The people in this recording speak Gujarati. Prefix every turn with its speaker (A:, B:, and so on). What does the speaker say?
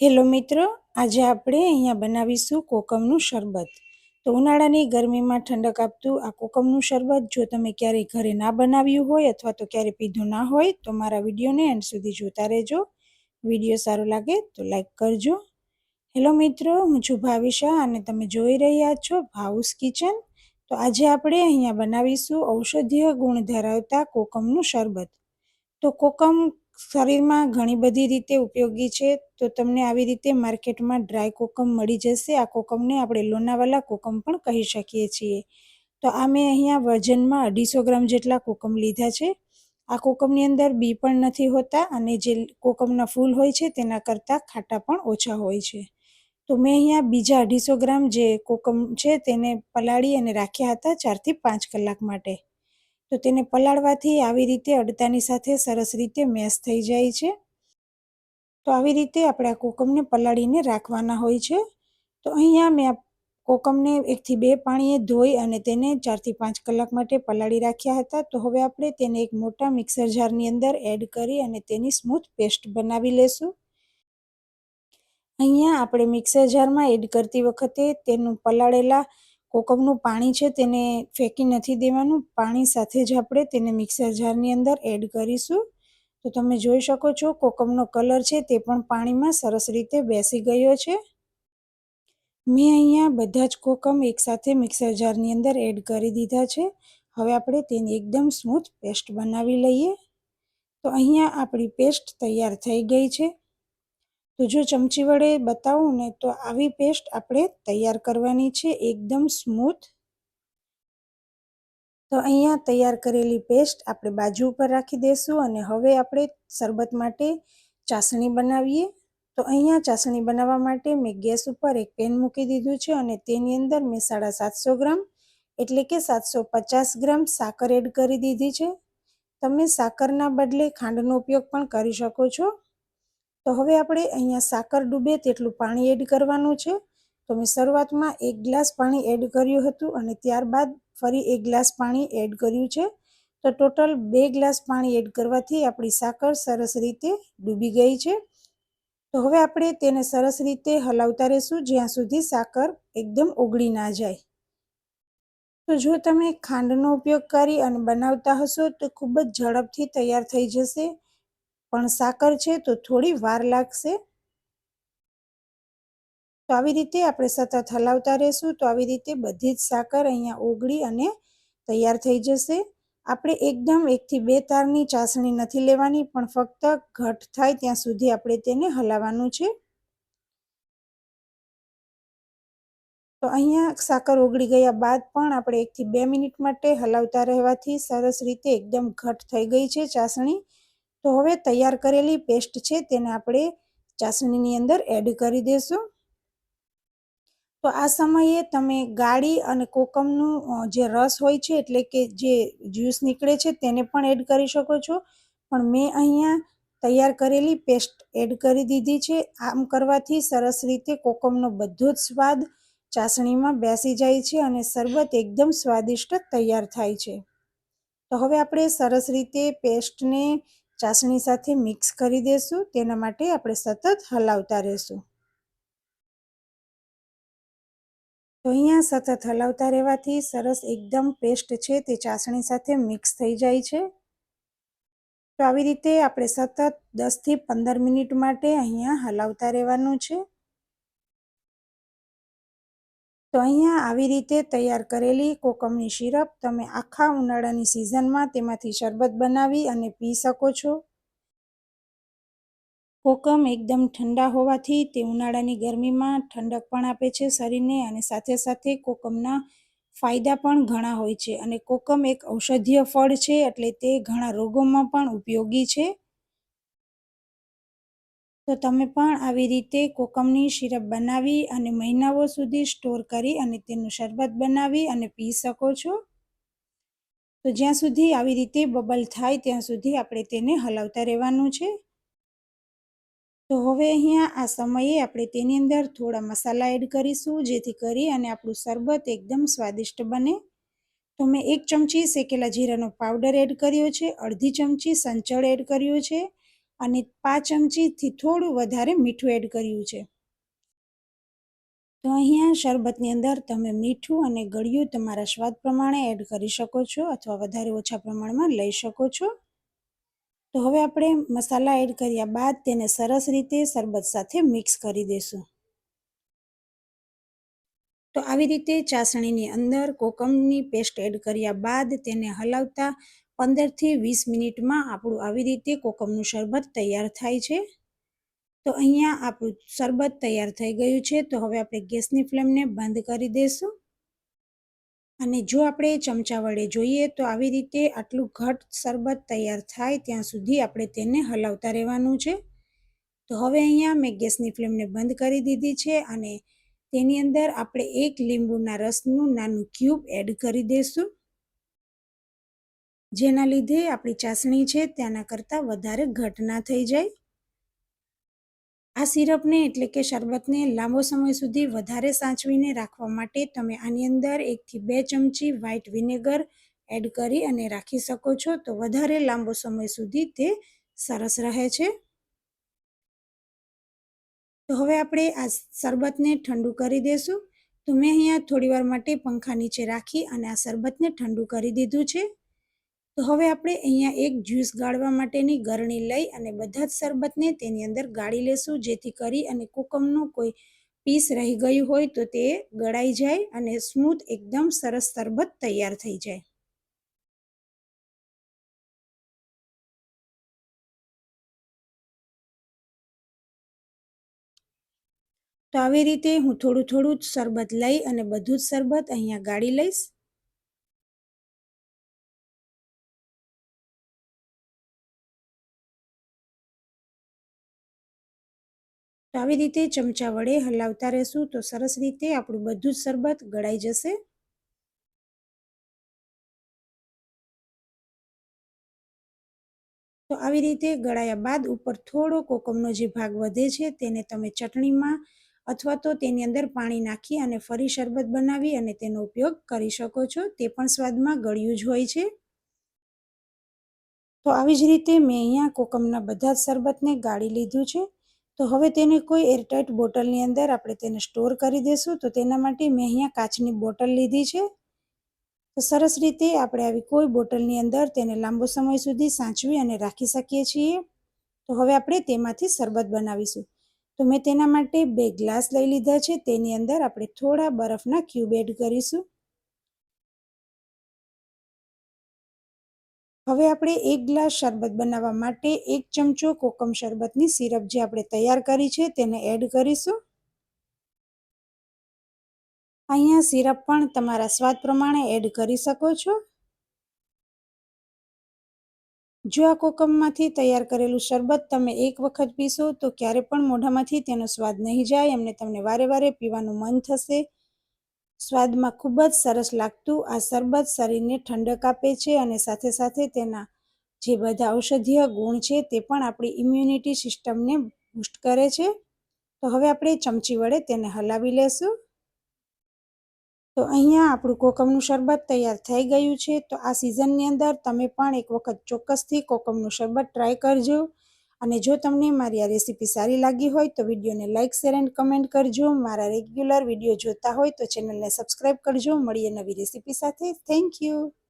A: હેલો મિત્રો, આજે આપણે અહીંયા બનાવીશું કોકમનું શરબત. તો ઉનાળાની ગરમીમાં ઠંડક આપતું આ કોકમનું શરબત, જો તમે ક્યારેય ઘરે ના બનાવ્યું હોય અથવા તો ક્યારેય પીધું ના હોય, તો મારા વિડીયોને એન્ડ સુધી જોતા રહેજો. વીડિયો સારો લાગે તો લાઈક કરજો. હેલો મિત્રો, હું છું ભાવિશા અને તમે જોઈ રહ્યા છો ભાઉસ કિચન. તો આજે આપણે અહીંયા બનાવીશું ઔષધીય ગુણ ધરાવતા કોકમનું શરબત. તો કોકમ શરીરમાં ઘણી બધી રીતે ઉપયોગી છે, તો તમને આવી રીતે માર્કેટમાં ડ્રાય કોકમ મળી જશે. આ કોકમને આપણે લોનાવાલા કોકમ પણ કહી શકીએ છીએ. તો આ મેં અહીંયા વજનમાં અઢીસો ગ્રામ જેટલા કોકમ લીધા છે. આ કોકમની અંદર બી પણ નથી હોતા અને જે કોકમના ફૂલ હોય છે તેના કરતાં ખાટા પણ ઓછા હોય છે. તો મેં અહીંયા બીજા અઢીસો ગ્રામ જે કોકમ છે તેને પલાળી અને રાખ્યા હતા ચારથી પાંચ કલાક માટે. તો તેને પલાળવાથી આવી રીતે અડતાની સાથે સરસ રીતે મેશ થઈ જાય છે. તો આવી રીતે આપણે આ કોકમને પલાળીને રાખવાના હોય છે. તો અહીંયા મેં કોકમને એકથી બે પાણીએ ધોઈ અને તેને ચારથી પાંચ કલાક માટે પલાળી રાખ્યા હતા. તો હવે આપણે તેને એક મોટા મિક્સર જારની અંદર એડ કરી અને તેની સ્મૂથ પેસ્ટ બનાવી લેશું. અહીંયા આપણે મિક્સર જારમાં એડ કરતી વખતે તેનું પલાળેલા કોકમનું પાણી છે તેને ફેંકી નથી દેવાનું. પાણી સાથે જ આપણે તેને મિક્સર જારની અંદર એડ કરીશું. તો તમે જોઈ શકો છો કોકમનો કલર છે તે પણ પાણીમાં સરસ રીતે બેસી ગયો છે. મેં અહીંયા બધા જ કોકમ એકસાથે મિક્સર જારની અંદર એડ કરી દીધા છે. હવે આપણે તેની એકદમ સ્મૂથ પેસ્ટ બનાવી લઈએ. તો અહીંયા આપણી પેસ્ટ તૈયાર થઈ ગઈ છે. તો જો ચમચી વડે બતાવું ને તો આવી પેસ્ટ આપણે તૈયાર કરવાની છે, એકદમ સ્મૂથ તો અહીંયા તૈયાર કરેલી પેસ્ટ આપણે બાજુ ઉપર રાખી દઈશું અને હવે આપણે શરબત માટે ચાસણી બનાવીએ. તો અહીંયા ચાસણી બનાવવા માટે મેં ગેસ ઉપર એક પેન મૂકી દીધું છે અને તેની અંદર મેં સાડા સાતસો ગ્રામ એટલે કે સાતસો પચાસ ગ્રામ સાકર એડ કરી દીધી છે. તમે સાકરના બદલે ખાંડનો ઉપયોગ પણ કરી શકો છો. તો હવે આપણે અહીંયા સાકર ડૂબે તેટલું પાણી એડ કરવાનું છે. તો મેં શરૂઆતમાં એક ગ્લાસ પાણી એડ કર્યું હતું અને ત્યારબાદ ફરી એક ગ્લાસ પાણી એડ કર્યું છે. તો ટોટલ બે ગ્લાસ પાણી એડ કરવાથી આપણી સાકર સરસ રીતે ડૂબી ગઈ છે. તો હવે આપણે તેને સરસ રીતે હલાવતા રહેશું જ્યાં સુધી સાકર એકદમ ઓગળી ના જાય. તો જો તમે ખાંડનો ઉપયોગ કરી અને બનાવતા હશો તો ખૂબ જ ઝડપથી તૈયાર થઈ જશે. પણ સાકર છે તો થોડી વાર લાગશે. તો આવી રીતે આપણે સતત હલાવતા રહેશું. તો આવી રીતે બધી જ સાકર અહીંયા ઓગળી અને તૈયાર થઈ જશે. આપણે એકદમ એકથી બે તારની ચાસણી નથી લેવાની, પણ ફક્ત ઘટ થાય ત્યાં સુધી આપણે તેને હલાવવાનું છે. તો અહીંયા સાકર ઓગળી ગયા બાદ પણ આપણે એકથી બે મિનિટ માટે હલાવતા રહેવાથી સરસ રીતે એકદમ ઘટ થઈ ગઈ છે ચાસણી. તો હવે તૈયાર કરેલી પેસ્ટ છે તેને આપણે ચાસણીની અંદર એડ કરી દેશું. તો આ સમયે તમે ગાળી અને કોકમનું જે રસ હોય છે, એટલે કે જે જ્યુસ નીકળે છે, તેને પણ એડ કરી શકો છો. પણ મેં અહીંયા તૈયાર કરેલી પેસ્ટ એડ કરી દીધી છે. આમ કરવાથી સરસ રીતે કોકમનો બધો જ સ્વાદ ચાસણીમાં બેસી જાય છે અને શરબત એકદમ સ્વાદિષ્ટ તૈયાર થાય છે. તો હવે આપણે સરસ રીતે પેસ્ટને ચાસણી સાથે મિક્સ કરી દેશું. તેના માટે આપણે સતત હલાવતા રહેશું. તો અહીંયા સતત હલાવતા રહેવાથી સરસ એકદમ પેસ્ટ છે. તે ચાસણી સાથે મિક્સ થઈ જાય છે. તો આવી રીતે આપણે સતત દસથી પંદર મિનિટ માટે અહીંયા હલાવતા રહેવાનું છે. તો અહીંયા આવી રીતે તૈયાર કરેલી કોકમની સિરપ તમે આખા ઉનાળાની સિઝનમાં તેમાંથી શરબત બનાવી અને પી શકો છો. કોકમ એકદમ ઠંડા હોવાથી તે ઉનાળાની ગરમીમાં ઠંડક પણ આપે છે શરીરને અને સાથે સાથે કોકમના ફાયદા પણ ઘણા હોય છે અને કોકમ એક ઔષધીય ફળ છે એટલે તે ઘણા રોગોમાં પણ ઉપયોગી છે. તો તમે પણ આવી રીતે કોકમની સિરપ બનાવી અને મહિનાઓ સુધી સ્ટોર કરી અને તેનું શરબત બનાવી અને પી શકો છો. તો જ્યાં સુધી આવી રીતે બબલ થાય ત્યાં સુધી આપણે તેને હલાવતા રહેવાનું છે. તો હવે અહીંયા આ સમયે આપણે તેની અંદર થોડા મસાલા એડ કરીશું, જેથી કરી અને આપણું શરબત એકદમ સ્વાદિષ્ટ બને. તો મેં એક ચમચી શેકેલા જીરાનો પાવડર એડ કર્યો છે, અડધી ચમચી સંચળ એડ કર્યો છે. અને પાંચ ચમચીથી થોડું વધારે મીઠું એડ કર્યું છે. તો અહીંયા શરબતની અંદર તમે મીઠું અને ગળ્યું તમારા સ્વાદ પ્રમાણે એડ કરી શકો છો અથવા વધારે ઓછા પ્રમાણમાં લઈ શકો છો. તો હવે આપણે મસાલા એડ કર્યા બાદ તેને સરસ રીતે શરબત સાથે મિક્સ કરી દઈશું તો આવી રીતે ચાસણીની અંદર કોકમની પેસ્ટ એડ કર્યા બાદ તેને હલાવતા પંદરથી વીસ મિનિટમાં આપણું આવી રીતે કોકમનું શરબત તૈયાર થાય છે. તો અહીંયા આપણું શરબત તૈયાર થઈ ગયું છે. તો હવે આપણે ગેસની ફ્લેમને બંધ કરી દઈશું અને જો આપણે ચમચા વડે જોઈએ તો આવી રીતે આટલું ઘટ શરબત તૈયાર થાય ત્યાં સુધી આપણે તેને હલાવતા રહેવાનું છે. તો હવે અહીંયા મેં ગેસની ફ્લેમને બંધ કરી દીધી છે અને તેની અંદર આપણે એક લીંબુના રસનું નાનું ક્યુબ એડ કરી દઈશું જેના લીધે આપણી ચાસણી છે તેના કરતાં વધારે ઘટ થઈ જાય. આ સિરપને એટલે કે શરબતને લાંબો સમય સુધી વધારે સાચવીને રાખવા માટે તમે આની અંદર એકથી બે ચમચી વ્હાઇટ વિનેગર એડ કરી અને રાખી શકો છો તો વધારે લાંબો સમય સુધી તે સરસ રહે છે. તો હવે આપણે આ શરબતને ઠંડુ કરી દઈશું તો મેં અહીંયા થોડીવાર માટે પંખા નીચે રાખી અને આ શરબતને ઠંડુ કરી દીધું છે. તો હવે આપણે અહીંયા એક જ્યુસ ગાળવા માટેની ગરણી લઈ અને બધા જ શરબતને તેની અંદર ગાળી લેશું, જેથી કરી અને કુકમનું કોઈ પીસ રહી ગયું હોય તો તે ગળાઈ જાય અને સ્મૂથ એકદમ સરસ શરબત તૈયાર થઈ જાય. તો આવી રીતે હું થોડું થોડું જ શરબત લઈ અને બધું જ શરબત અહીંયા ગાળી લઈશ. તો આવી રીતે ચમચા વડે હલાવતા રહેશું તો સરસ રીતે આપણું બધું જ શરબત ગળાઈ જશે. તો આવી રીતે ગળાયા બાદ ઉપર થોડો કોકમનો જે ભાગ વધે છે તેને તમે ચટણીમાં અથવા તો તેની અંદર પાણી નાખી અને ફરી શરબત બનાવી અને તેનો ઉપયોગ કરી શકો છો. તે પણ સ્વાદમાં ગળ્યું જ હોય છે. તો આવી જ રીતે મેં અહીંયા કોકમના બધા જ શરબતને ગાળી લીધું છે. તો હવે તેને કોઈ એરટાઇટ બોટલની અંદર આપણે તેને સ્ટોર કરી દઈશું. તો તેના માટે મેં અહીંયા કાચની બોટલ લીધી છે. તો સરસ રીતે આપણે આવી કોઈ બોટલની અંદર તેને લાંબો સમય સુધી સાચવી અને રાખી શકીએ છીએ. તો હવે આપણે તેમાંથી શરબત બનાવીશું. તો મેં તેના માટે બે ગ્લાસ લઈ લીધા છે. તેની અંદર આપણે થોડા બરફના ક્યુબ એડ કરીશું. હવે આપણે એક ગ્લાસ શરબત બનાવવા માટે એક ચમચો કોકમ શરબતની સિરપ જે આપણે તૈયાર કરી છે તેને એડ કરીશું. અહીંયા સિરપ પણ તમારા સ્વાદ પ્રમાણે એડ કરી શકો છો. જો આ કોકમમાંથી તૈયાર કરેલું શરબત તમે એક વખત પીશો તો ક્યારે પણ મોઢામાંથી તેનો સ્વાદ નહીં જાય, એમને તમને વારે વારે પીવાનું મન થશે. સ્વાદમાં ખૂબ જ સરસ લાગતું આ શરબત શરીરને ઠંડક આપે છે અને સાથે સાથે તેના જે બધા ઔષધીય ગુણ છે તે પણ આપણી ઇમ્યુનિટી સિસ્ટમને બૂસ્ટ કરે છે. તો હવે આપણે ચમચી વડે તેને હલાવી લેશું. તો અહીંયા આપણું કોકમનું શરબત તૈયાર થઈ ગયું છે. તો આ સિઝનની અંદર તમે પણ એક વખત ચોક્કસથી કોકમનું શરબત ટ્રાય કરજો. અને જો તમને મારી આ રેસીપી સારી લાગી હોય તો વિડીયોને લાઇક શેર એન્ડ કમેન્ટ કરજો. મારા રેગ્યુલર વીડિયો જોતા હોય તો ચેનલને સબસ્ક્રાઈબ કરજો. મળીએ નવી રેસીપી સાથે. Thank you.